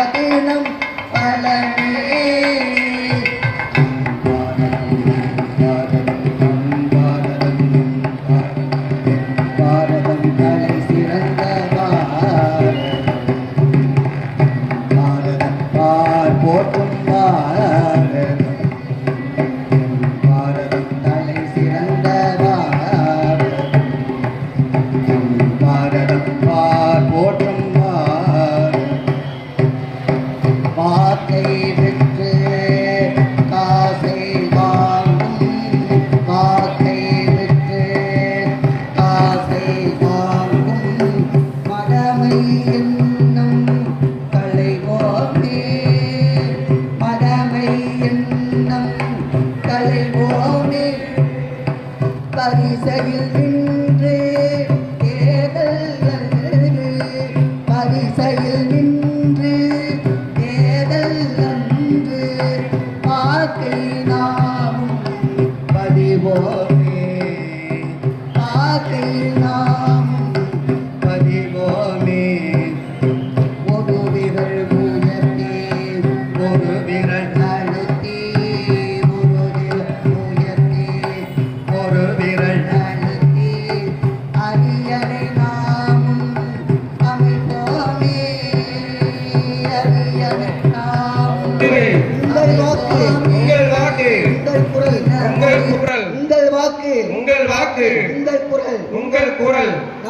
ஒற்றுமையே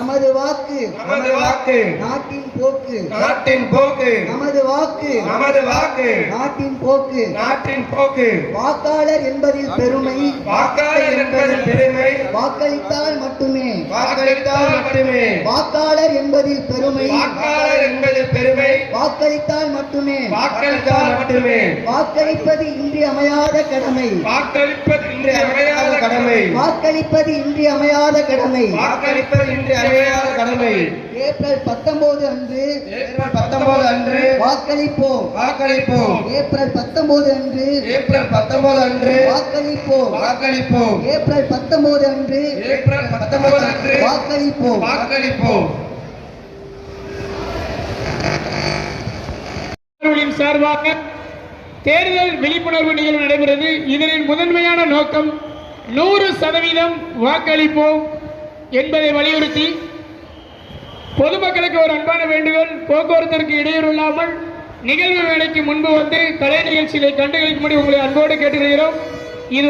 நமது வாக்கு நமது வாக்கு நாட்டின் போக்கு நாட்டின் போக்கு. நமது வாக்கு. நமது வாக்கு. நாட்டின் போக்கு. நாட்டின் போக்கு. வாக்காளர் என்பதில் பெருமை. வாக்காளர் என்பது பெருமை. வாக்களித்தால் மட்டுமே. வாக்களித்தால் மட்டுமே. வாக்காளர் என்பதில் பெருமை. வாக்காளர் என்பது பெருமை. வாக்களித்தால் மட்டுமே. வாக்களித்தால் மட்டுமே. வாக்களிப்பது இன்றியமையாத கடமை. வாக்களிப்பது இன்று அமையாத கடமை. வாக்களிப்பது இன்றியமையாத கடமை. வாக்களிப்பது இன்று அமையாத கடமை. ஏப்ரல் பத்தொன்பது அன்று ஏப்ரல் பத்தொன்பது அன்று வாக்களிப்போம். வாக்களிப்போம். ஏப்ரல் பத்தொன்பது அன்று ஏப்ரல் பத்தொன்பது அன்று வாக்களிப்போம். வாக்களிப்போம். ஏப்ரல் பத்தொன்பது அன்று ஏப்ரல் பத்தொன்பது அன்று வாக்களிப்போம். வாக்களிப்போம். சார்பாக தேர்தல் விழிப்புணர்வு நிகழ்வு நடைபெறுகிறது இதனின் முதன்மையான நோக்கம் நூறு சதவீதம் வாக்களிப்போம் என்பதை வலியுறுத்தி பொதுமக்களுக்கு ஒரு அன்பான வேண்டுகோள். போக்குவரத்திற்கு இடையூறு இல்லாமல் நிகழ்வு வேலைக்கு முன்பு வந்து கலை நிகழ்ச்சிகளை கண்டுகளிக்கும்படி உங்களை அன்போடு கேட்டுக்கொள்கிறோம். இது